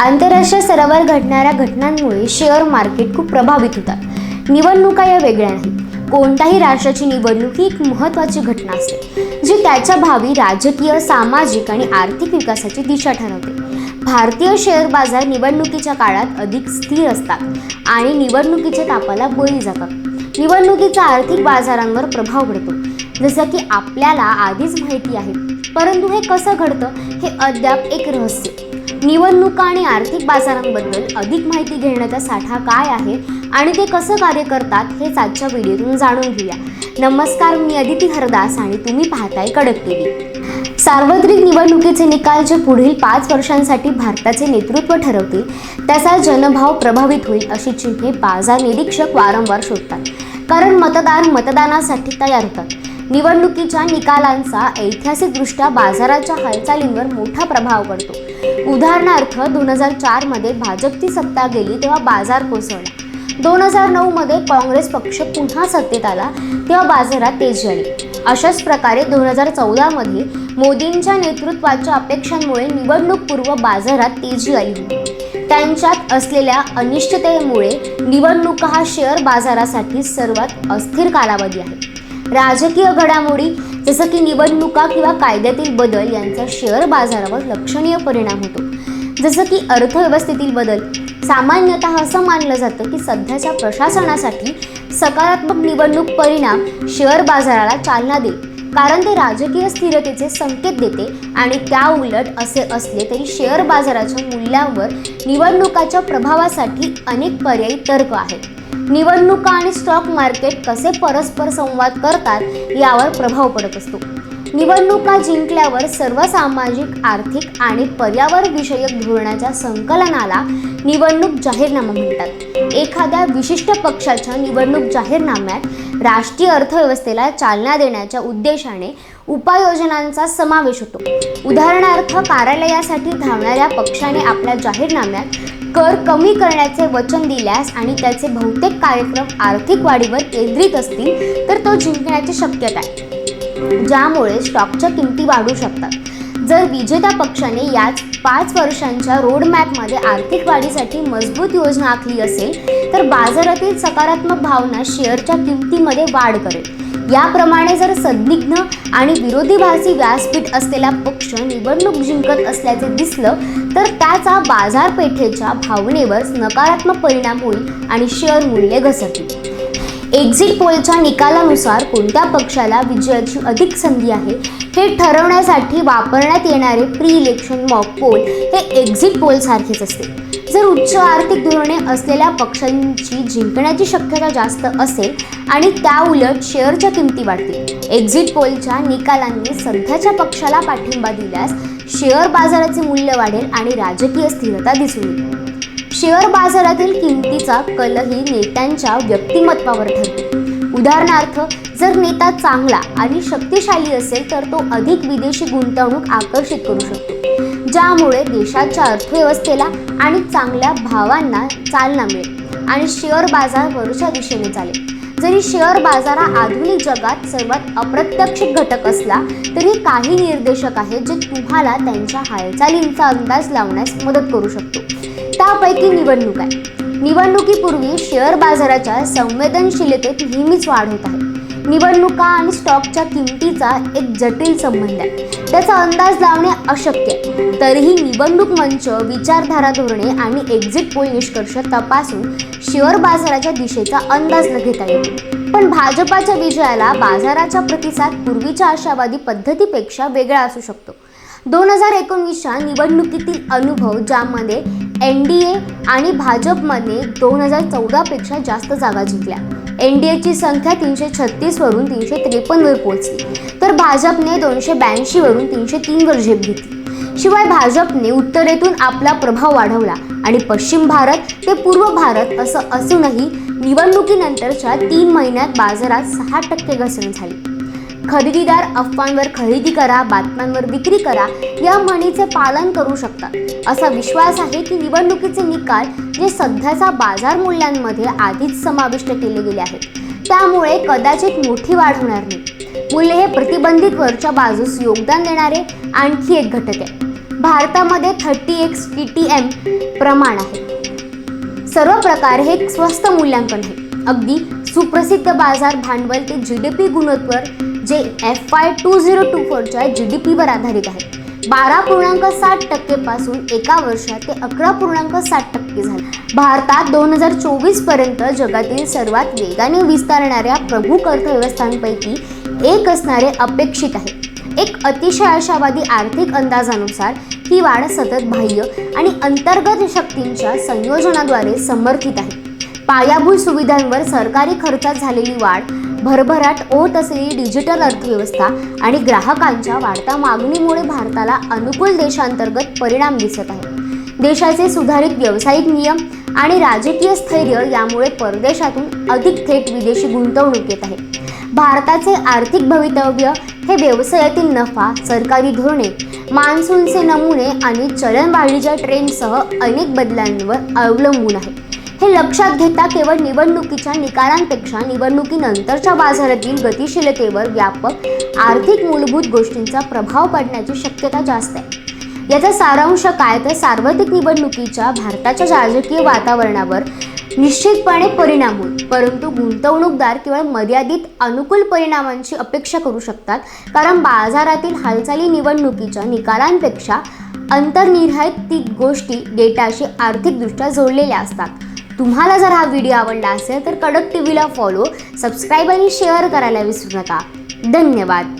आंतरराष्ट्रीय स्तरावर घडणाऱ्या घटनांमुळे शेअर मार्केट खूप प्रभावित होतात. निवडणुका या वेगळ्या नाहीत कोणत्याही राष्ट्राची निवडणूक ही एक महत्त्वाची घटना असते जी त्याच्या भावी राजकीय सामाजिक आणि आर्थिक विकासाची दिशा ठरवते. भारतीय शेअर बाजार निवडणुकीच्या काळात अधिक स्थिर असतात आणि निवडणुकीच्या तापाला बळी जातात. निवडणुकीचा आर्थिक बाजारांवर प्रभाव पडतो. जसं की आपल्याला आधीच माहिती आहे परंतु हे कसं घडतं हे अद्याप एक रहस्य. निवडणुका आणि आर्थिक बाजारांबद्दल अधिक माहिती घेण्याचा साठा काय आहे आणि ते कसं कार्य करतात हेच आजच्या व्हिडिओतून जाणून घेऊया. नमस्कार मी अदिती हरदास आणि तुम्ही पाहताय कडक टीव्ही. सार्वत्रिक निवडणुकीचे निकाल जे पुढील पाच वर्षांसाठी भारताचे नेतृत्व ठरवतील त्याचा जनभाव प्रभावित होईल अशी चिन्हे बाजार निरीक्षक वारंवार शोधतात. कारण मतदार मतदानासाठी तयार होतात. निवडणुकीच्या निकालांचा ऐतिहासिकदृष्ट्या बाजाराच्या हालचालींवर मोठा प्रभाव पडतो. उदाहरणार्थ दोन हजार चारमध्ये भाजपची सत्ता गेली तेव्हा बाजार कोसळला. दोन हजार नऊमध्ये काँग्रेस पक्ष पुन्हा सत्तेत आला तेव्हा बाजारात तेजी आली अशाच प्रकारे दोन हजार चौदामध्ये मोदींच्या नेतृत्वाच्या अपेक्षांमुळे निवडणूकपूर्व बाजारात तेजी आली होती. त्यांच्यात असलेल्या अनिश्चिततेमुळे निवडणुका हा शेअर बाजारासाठी सर्वात अस्थिर कालावधी आहे. राजकीय घडामोडी जसं की निवडणुका किंवा कायद्यातील बदल यांचा शेअर बाजारावर लक्षणीय परिणाम होतो. जसं की अर्थव्यवस्थेतील बदल सामान्यतः असं मानलं जातं की सध्याच्या प्रशासनासाठी सकारात्मक निवडणूक परिणाम शेअर बाजाराला चालना देईल. कारण ते राजकीय स्थिरतेचे संकेत देते आणि त्या उलट असे असले तरी शेअर बाजाराच्या मूल्यांवर निवडणुकाच्या प्रभावासाठी अनेक पर्यायी तर्क आहेत. निवडणुका आणि स्टॉक मार्केट कसे परस्पर संवाद करतात यावर प्रभाव पडत असतो. निवडणुका जिंकल्यावर सर्व सामाजिक आर्थिक आणि पर्यावरण विषयक धोरणाच्या संकलनाला निवडणूक जाहीरनामा म्हणतात. एखाद्या विशिष्ट पक्षाच्या निवडणूक जाहीरनाम्यात राष्ट्रीय अर्थव्यवस्थेला चालना देण्याच्या उद्देशाने उपाययोजनांचा समावेश होतो. उदाहरणार्थ कार्यालयासाठी धावणाऱ्या पक्षाने आपल्या जाहीरनाम्यात कर कमी करण्याचे वचन दिल्यास आणि त्याचे बहुतेक कार्यक्रम आर्थिक वाढीवर केंद्रित असतील तर तो जिंकण्याची शक्यता आहे. ज्यामुळे स्टॉकच्या किमती वाढू शकतात. जर विजेत्या पक्षाने याच पाच वर्षांच्या रोडमॅपमध्ये आर्थिक वाढीसाठी मजबूत योजना आखली असेल तर बाजारातील सकारात्मक भावना शेअरच्या किमतीमध्ये वाढ करेल. याप्रमाणे जर संदिग्ध आणि विरोधीभासी व्यासपीठ असलेला पक्ष निवडणूक जिंकत असल्याचे दिसलं तर त्याचा बाजारपेठेच्या भावनेवर नकारात्मक परिणाम होईल आणि शेअर मूल्ये घसरतील. एक्झिट पोलच्या निकालानुसार कोणत्या पक्षाला विजयाची अधिक संधी आहे हे ठरवण्यासाठी वापरण्यात येणारे प्री इलेक्शन मॉक पोल हे एक्झिट पोल सारखेच असते जर उच्च आर्थिक धोरणे असलेल्या पक्षांची जिंकण्याची शक्यता जास्त असेल आणि त्या उलट शेअरच्या किमती वाढतील. एक्झिट पोलच्या निकालांनी सध्याच्या पक्षाला पाठिंबा दिल्यास शेअर बाजाराचे मूल्य वाढेल आणि राजकीय स्थिरता दिसून येईल. शेअर बाजारातील किमतीचा कलही नेत्यांच्या व्यक्तिमत्वावर ठरतो. उदाहरणार्थ जर नेता चांगला आणि शक्तिशाली असेल तर तो अधिक विदेशी गुंतवणूक आकर्षित करू शकतो. ज्यामुळे देशाच्या अर्थव्यवस्थेला आणि चांगल्या भावांना चालना मिळेल आणि शेअर बाजार वरच्या दिशेने चालेल. जरी शेअर बाजार हा आधुनिक जगात सर्वात अप्रत्यक्षित घटक असला तरी काही निर्देशक आहेत जे तुम्हाला त्यांच्या हालचालींचा अंदाज लावण्यास मदत करू शकतो. त्यापैकी निवडणूक आहे. निवडणुकीपूर्वी शेअर बाजाराच्या संवेदनशीलतेत नेहमीच वाढ होत आहे. निवडणुका आणि स्टॉकच्या किमतीचा एक जटिल संबंध आहे. त्याचा अंदाज लावणे अशक्य आहे. तरीही निवडणूक मंच विचारधारा धोरणे आणि एक्झिट पोल निष्कर्ष तपासून शेअर बाजाराच्या दिशेचा अंदाज घेता येतो. पण भाजपाच्या विजयाला बाजाराचा प्रतिसाद पूर्वीच्या आशावादी पद्धतीपेक्षा वेगळा असू शकतो. दोन हजार एकोणवीसच्या निवडणुकीतील अनुभव ज्यामध्ये एन डी ए आणि भाजपमध्ये दोन हजार चौदापेक्षा जास्त जागा जिंकल्या. एन डी एची संख्या तीनशे छत्तीसवरून तीनशे त्रेपन्नवर पोहोचली. तर भाजपने दोनशे ब्याऐंशीवरून तीनशे तीनवर झेप घेतली. शिवाय भाजपने उत्तरेतून आपला प्रभाव वाढवला आणि पश्चिम भारत ते पूर्व भारत असं असूनही निवडणुकीनंतरच्या तीन महिन्यात बाजारात सहा टक्के घसरण झाली. खरेदीदार अफवांवर खरेदी करा बातम्यांवर विक्री करा या म्हणीचे पालन करू शकतात. असा विश्वास आहे की निवडणुकीचे निकाल जे सध्याच्या बाजार मूल्यांमध्ये आधीच समाविष्ट केले गेले आहेत. त्यामुळे कदाचित मोठी वाढ होणार नाही. मूल्य हे प्रतिबंधित वरच्या बाजूस योगदान देणारे आणखी एक घटक आहे. भारतामध्ये thirty X T T M प्रमाण आहे. सर्व प्रकार हे एक स्वस्त मूल्यांकन आहे. अगदी सुप्रसिद्ध बाजार भांडवल ते जी डी पी गुणोत्तर जे F I two zero two फोरच्या G D पीवर आधारित आहे. बारा पूर्णांक साठ टक्केपासून एका वर्षात ते अकरा पूर्णांक साठ टक्के झाले. भारतात दोन हजार चोवीसपर्यंत जगातील सर्वात वेगाने विस्तारणाऱ्या प्रमुख अर्थव्यवस्थांपैकी एक असणारे अपेक्षित आहे. एक अतिशय आशावादी आर्थिक अंदाजानुसार ही वाढ सतत बाह्य आणि अंतर्गत शक्तींच्या संयोजनाद्वारे समर्थित आहे. पायाभूत सुविधांवर सरकारी खर्चात झालेली वाढ भरभराट होत असलेली डिजिटल अर्थव्यवस्था आणि ग्राहकांच्या वाढत्या मागणीमुळे भारताला अनुकूल देशांतर्गत परिणाम दिसत आहे. देशाचे सुधारित व्यावसायिक नियम आणि राजकीय स्थैर्य यामुळे परदेशातून अधिक थेट विदेशी गुंतवणूक येत आहे. भारताचे आर्थिक भवितव्य हे व्यवसायातील नफा सरकारी धोरणे मान्सूनचे नमुने आणि चलनवाढीच्या ट्रेंडसह अनेक बदलांवर अवलंबून आहे. हे लक्षात घेता केवळ निवडणुकीच्या निकालांपेक्षा निवडणुकीनंतरच्या बाजारातील गतिशीलतेवर व्यापक आर्थिक मूलभूत गोष्टींचा प्रभाव पडण्याची शक्यता जास्त आहे. याचा सारांश काय? तर सार्वत्रिक निवडणुकीच्या भारताच्या राजकीय वातावरणावर निश्चितपणे परिणाम होईल. परंतु गुंतवणूकदार केवळ मर्यादित अनुकूल परिणामांची अपेक्षा करू शकतात कारण बाजारातील हालचाली निवडणुकीच्या निकालांपेक्षा अंतर्निर्धारित गोष्टी डेटाशी आर्थिकदृष्ट्या जोडलेल्या असतात. तुम्हाला जर हा व्हिडिओ आवडला असेल तर कडक टी व्हीला फॉलो सबस्क्राईब आणि शेअर करायला विसरू नका. धन्यवाद.